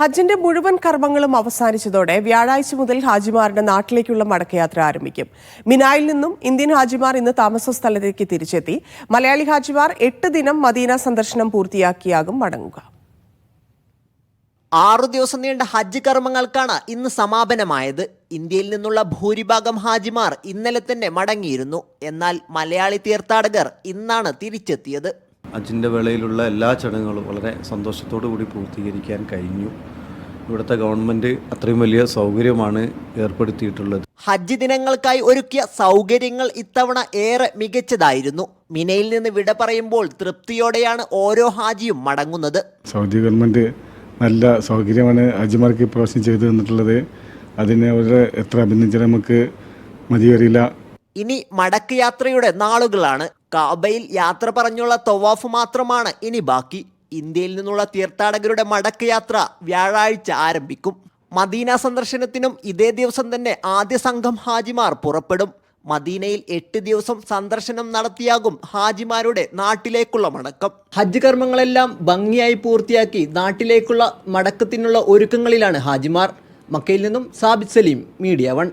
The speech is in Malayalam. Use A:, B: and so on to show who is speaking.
A: ഹജ്ജിന്റെ മുഴുവൻ കർമ്മങ്ങളും അവസാനിച്ചതോടെ വ്യാഴാഴ്ച മുതൽ ഹാജിമാരുടെ നാട്ടിലേക്കുള്ള മടക്കയാത്ര ആരംഭിക്കും. മിനായിൽ നിന്നും ഇന്ത്യൻ ഹാജിമാർ ഇന്ന് താമസ സ്ഥലത്തേക്ക് തിരിച്ചെത്തി. മലയാളി ഹാജിമാർ എട്ട് ദിനം മദീന സന്ദർശനം പൂർത്തിയാക്കിയാകും മടങ്ങുക.
B: ആറു ദിവസം നീണ്ട ഹജ്ജ് കർമ്മങ്ങൾക്കാണ് ഇന്ന് സമാപനമായത്. ഇന്ത്യയിൽ നിന്നുള്ള ഭൂരിഭാഗം ഹാജിമാർ ഇന്നലെ തന്നെ മടങ്ങിയിരുന്നു. എന്നാൽ മലയാളി തീർത്ഥാടകർ ഇന്നാണ് തിരിച്ചെത്തിയത്.
C: ഹജ്ജിന്റെ വേളയിലുള്ള എല്ലാ ചടങ്ങുകളും വളരെ സന്തോഷത്തോടു കൂടി പൂർത്തീകരിക്കാൻ കഴിഞ്ഞു. ഇവിടുത്തെ ഗവൺമെന്റ് അത്രയും വലിയ സൗകര്യമാണ് ഏർപ്പെടുത്തിയിട്ടുള്ളത്.
B: ഹജ്ജ് ദിനങ്ങൾക്കായി ഒരുക്കിയ സൗകര്യങ്ങൾ ഇത്തവണ ഏറെ മികച്ചതായിരുന്നു. മിനയിൽ നിന്ന് വിട പറയുമ്പോൾ തൃപ്തിയോടെയാണ് ഓരോ ഹാജിയും മടങ്ങുന്നത്.
D: സൗദി ഗവൺമെന്റ് നല്ല സൗകര്യമാണ് ഹജ്ജിമാർക്ക് ഇപ്രാവശ്യം ചെയ്തു തന്നിട്ടുള്ളത്. അതിനെ അവരെ എത്ര അഭിനന്ദിച്ചാൽ നമുക്ക് മതിവരില്ല
B: ഇനി മടക്ക് യാത്രയുടെ നാളുകളാണ്. കാബയിൽ യാത്ര പറഞ്ഞുള്ള തവാഫ് മാത്രമാണ്. ഇനി ബാക്കി ഇന്ത്യയിൽ നിന്നുള്ള തീർത്ഥാടകരുടെ മടക്ക് യാത്ര വ്യാഴാഴ്ച ആരംഭിക്കും. മദീന സന്ദർശനത്തിനും ഇതേ ദിവസം തന്നെ ആദ്യ സംഘം ഹാജിമാർ പുറപ്പെടും. മദീനയിൽ എട്ട് ദിവസം സന്ദർശനം നടത്തിയാകും ഹാജിമാരുടെ നാട്ടിലേക്കുള്ള മടക്കം. ഹജ്ജ് കർമ്മങ്ങളെല്ലാം ഭംഗിയായി പൂർത്തിയാക്കി നാട്ടിലേക്കുള്ള മടക്കത്തിനുള്ള ഒരുക്കങ്ങളിലാണ് ഹാജിമാർ. മക്കയിൽ നിന്നും സാബിത് സലീം മീഡിയ വൺ.